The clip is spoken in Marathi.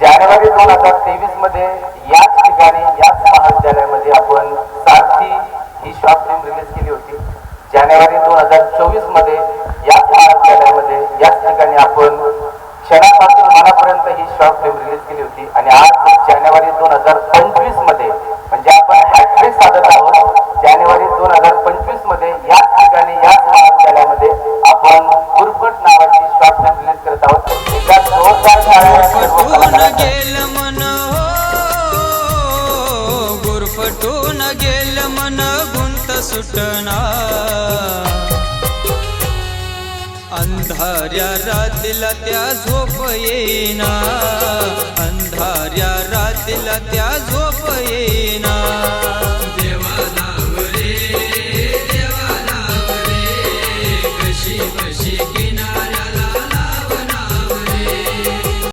जानेवारी दोन हजार तेवीसमध्ये याच ठिकाणी याच महाविद्यालयामध्ये आपण सारथी ही शॉर्ट फिल्म रिलीज केली होती. जानेवारी दोन हजार चोवीसमध्ये याच महाविद्यालयामध्ये याच ठिकाणी आपण क्षणापासून मनापर्यंत ही शॉर्ट फिल्म रिलीज केली होती. आणि आज जानेवारी दोन हजार पंचवीसमध्ये गेल मन गुंत सुटना. अंधार्या रातीला त्या झोप येईना. अंधार्या रातीला त्या झोप येईना. देवा देवा कशी कशी